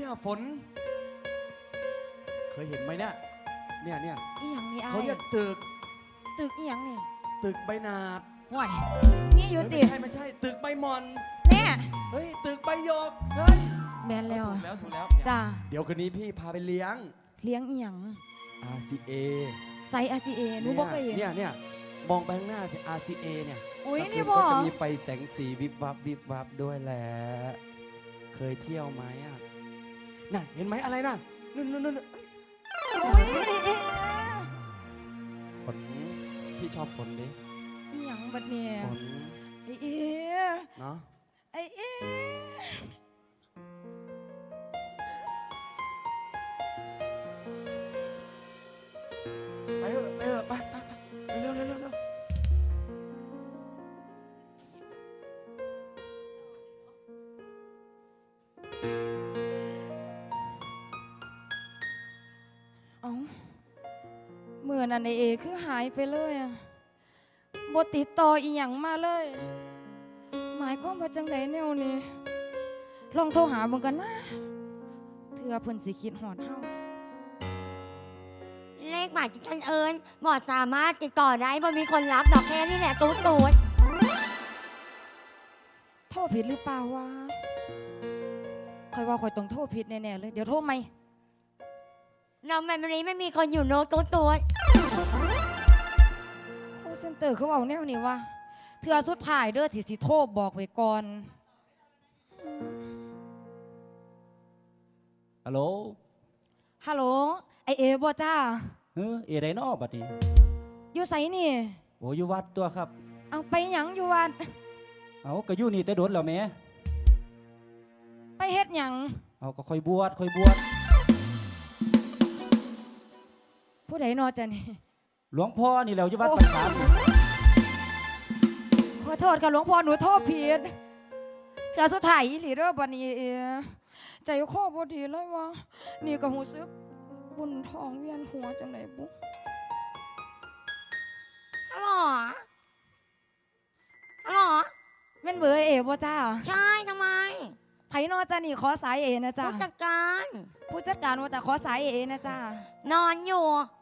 เนี่ยฝน เคยเห็นไหมเนี่ย เนี่ยเนี่ยอีหยังนี่ไอ้เขาเรียกตึก ตึกอีหยังนี่ตึกใบหนาดห่วยนี่อยู่เฮ้ยติ ไม่ใช่ไม่ใช่ ตึกใบหมอน แน่เฮ้ย ตึกใบหยก เฮ้ยแม่นแล้วถูกแล้วถูกแล้ว จ้าเดี๋ยวคืนนี้พี่พาไปเลี้ยง เลี้ยงอีหยัง RCA ไซ RCA หนูบ่เคยเห็น เนี่ยเนี่ยมองไปข้างหน้าสิ RCA เนี่ยอุ้ยกลางคืนี่บ่ก็จะมีไฟแสงสีวิบวับวิบวับด้วยแหละ เคยเที่ยวไหมอะ น่ะเห็นไหมอะไรน่ะนู่นนู่นนู่นอุ้ยฝนพี่ชอบฝนดิอีหยังบัดเนี่ยฝนไอ้เอ๋เนาะไอ้เอ๋ นั้นไอ้เอคือหายไปเลยอะบ่ติดต่ออีหยังมาเลย หมายความว่าจังไดแนวนี้ ลองโทรหาเบิ่งกันนะเถื่อเพิ่นสิคิดฮอดเฮาเลขหมายที่ฉันเอิญบอดสามารถติดต่อได้บ่มีคนรับดอกแค่นี้แหละตูดตูดโทรผิดหรือเปล่าวะคอยว่าคอยต้องโทรผิดแน่ๆเลย เดี๋ยวโทรไหม เราแมมนี้ไม่มีคนอยู่โนตูดตูด โคเซนเตอร์เขาเอาแนวนี้ว่าเถื่อสุดท้ายเด้อที่สิโทรบอกไว้ก่อนฮัลโหลฮัลโหลไอเอบ่จ้าเฮ้อเอไดนอบัดนี้อยู่ไสนี่ โอ้อยู่วัดตัวครับ เอาไปหยังอยู่วัด เอาก็อยู่นี่แต่โดนแล้วแหม่ไปเฮ็ดหยังเอาก็ค่อยบวชค่อยบวช ผู้ใดนอจะนี่หลวงพ่อนี่แหล้วอยู่วัดโอ้ปัญหามนี่ขอโทษกับหลวงพ่อหนูโทษผิดเถื่อสุดท้ายอีหลีเด้อบัดนี้เอใจคอบ่ดีเลยวะนี่ก็หูซึกบุญทองเวียนหัวจังไดบุฮัลโหลฮัลโหลแม่นเบอร์เอบ่จ้าใช่ทำไมไผนอจะนี่ขอสายเอนะจ้าผู้จัดการ ผู้จัดการว่าจะขอสายเอนะจ้านอนอยู่เอา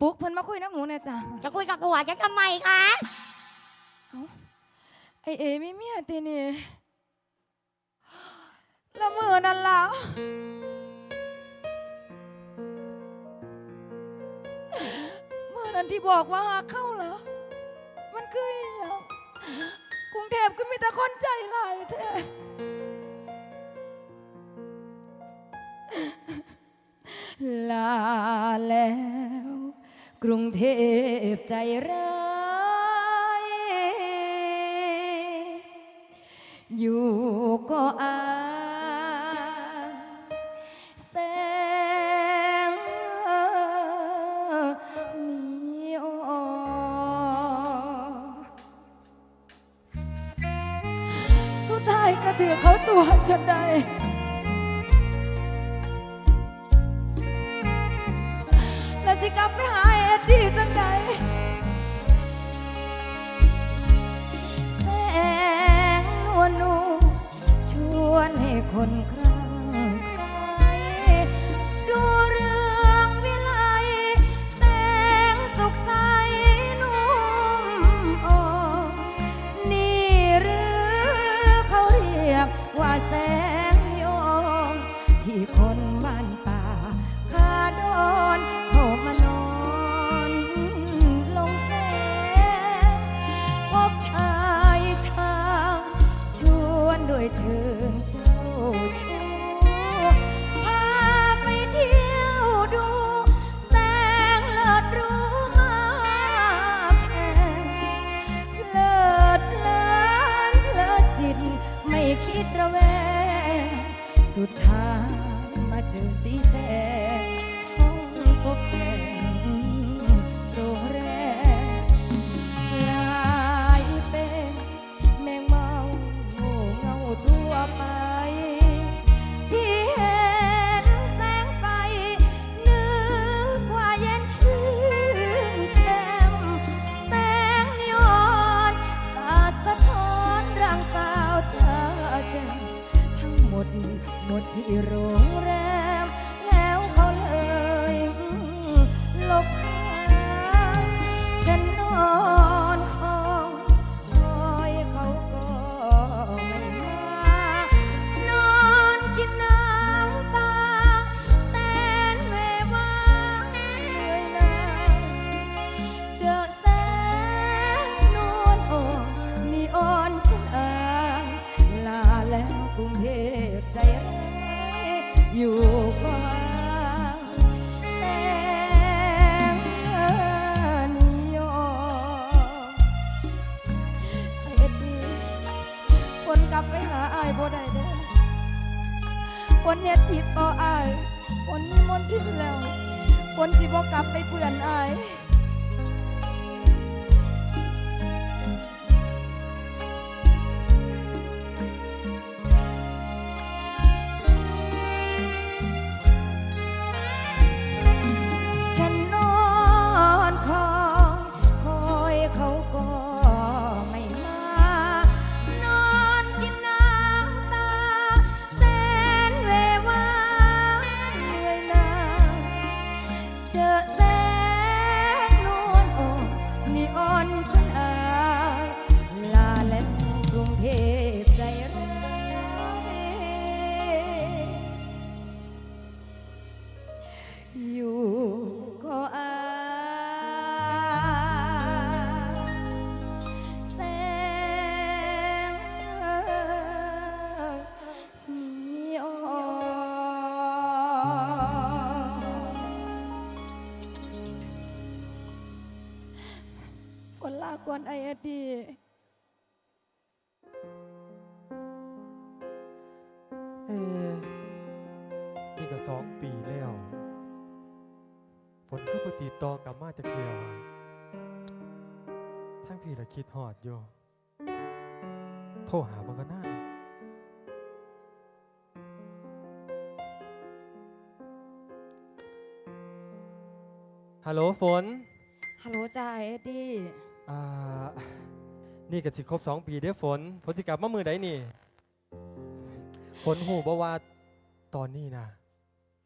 ปลุ๊กเพิ่นมาคุยน้ำหนูนะจ้าจะคุยกับผัวฉันทำไมคะไอเอมีเมียตีนี่ละมือนั่นล่ะมือนั้นที่บอกว่าหาเข้าเหรอมันคืออหยังกรุงเทพก็มีแต่คนใจลายแท้ลาแล้ว กรุงเทพใจร้ายอยู่ก็อายแสงนีออสุดท้ายก็ถือเขาตัวจนได้แล้วสิกลับไปหา ยเชิงเจ้าชู้พาไปเที่ยวดู แสงเลิศรู้มาแค่เลิศเลินเลิศจิต ไม่คิดระแวง สุดท้ายมาเจอสีแสง ดที่โรงแร นเฮ็ดผิดต่ออายฝนมีมนทินแล้วฝนสิบ่กลับไปเปื่อนอาย ฝนลากวนไออดีเอ๊ะนี่ก็สองปีแล้วฝนคือปฏิดต่อกลับมาจากเที่ยวอะทั้งพี่ละคิดหอดอยู่โทรหามันก็น่าฮัลโหลฝน ฮัลโหลจ้าไออดีอ่า นี่ก็สิครบสองปีเด้อฝน ฝนสิกลับมามือใดนี่ ฝนหูบ่ว่าตอนนี้นะ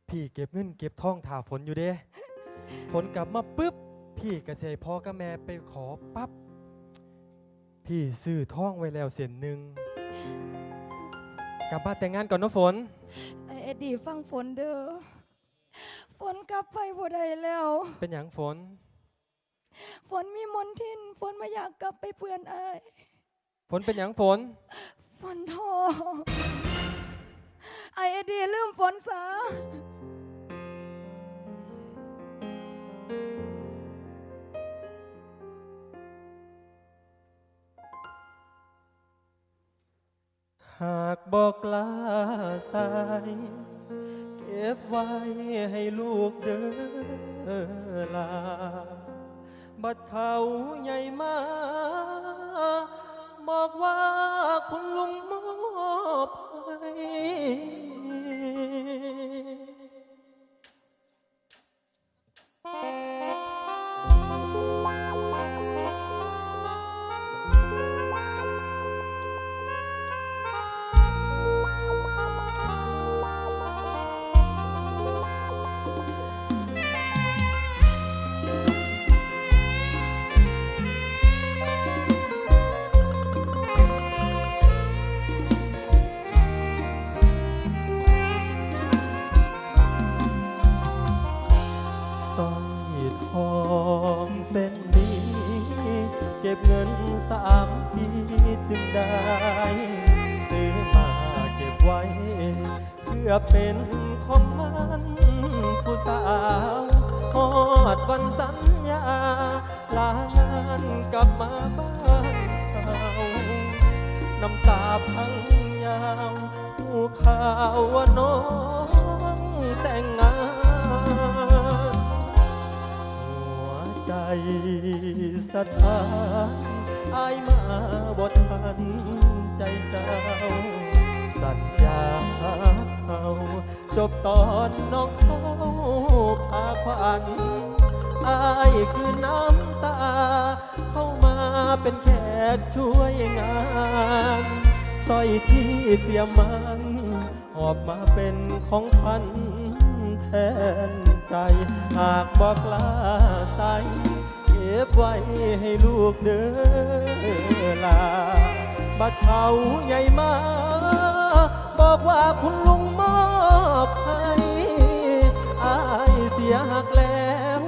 พี่เก็บเงินเก็บทองถ่าฝนอยู่เด้ฝนกลับมาปุ๊บ พี่ก็สิให้พ่อกับแม่ไปขอปั๊บ พี่ซื้อทองไว้แล้วเส้นหนึ่งกลับมาแต่งงานก่อนเนาะฝนไออดีฟังฝนเด้อฝนกลับไปบ่ได้แล้ว เป็นอย่างฝน ฝนมีมนทิน ฝนมาอยากกลับไปเพื่อนอายฝนเป็นอย่างฝน ฝนทอไออดีลืมฝนซะหากบอกลาสาย เก็บไว้ให้ลูกเด้อลา บัดเขาใหญ่มา บอกว่า จึงได้ซื้อมาเก็บไว้ เพื่อเป็นของมันผู้สาวหอดวันสัญญา ลางานกลับมาบ้านเก่าน้ำตาพังยาวผู้ข่าวว่าน้องแต่งงาน สถานอายมาบ่ทันใจเจ้า สัญญาเขาจบตอนน้องเขาพาควันอายคือน้ำตา เข้ามาเป็นแขกช่วยงานสร้อยที่เตรียมมันหอบมาเป็นของขวัญแทนใจ หากบอกลาใส บไว้ให้ลูกเด้อลา บัดเขาใหญ่มา บอกว่าคุณลุงมอบให้อายเสียหักแล้ว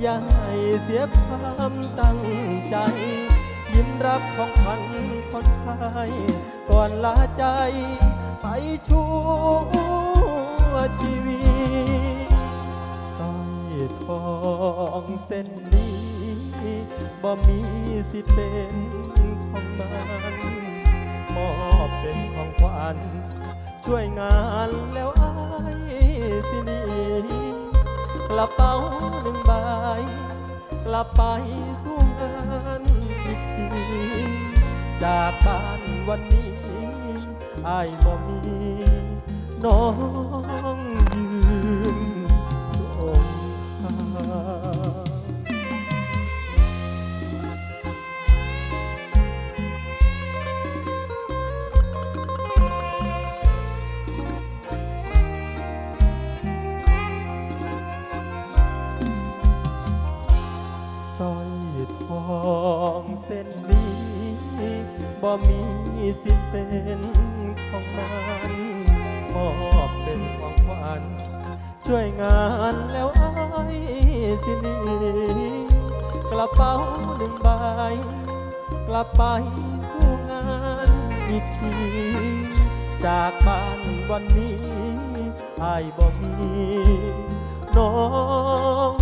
อย่าให้เสียความตั้งใจ ยิ้มรับของขวัญคนไทยก่อนลาใจ ไปชั่วชีวิตสร้อยทองเส้น บ่มีสิเป็นของมันมอบเป็นของขวัญช่วยงานแล้วอายสินีกระเป๋าหนึ่งใบกลับไปสู้งานอีกทีจากบ้านวันนี้อายบ่มีน้อง ช่วยงานแล้วอายสินีกระเป๋าหนึ่งใบ กลับไปสู้งานอีกที จากบ้านวันนี้อายบ่มีน้อง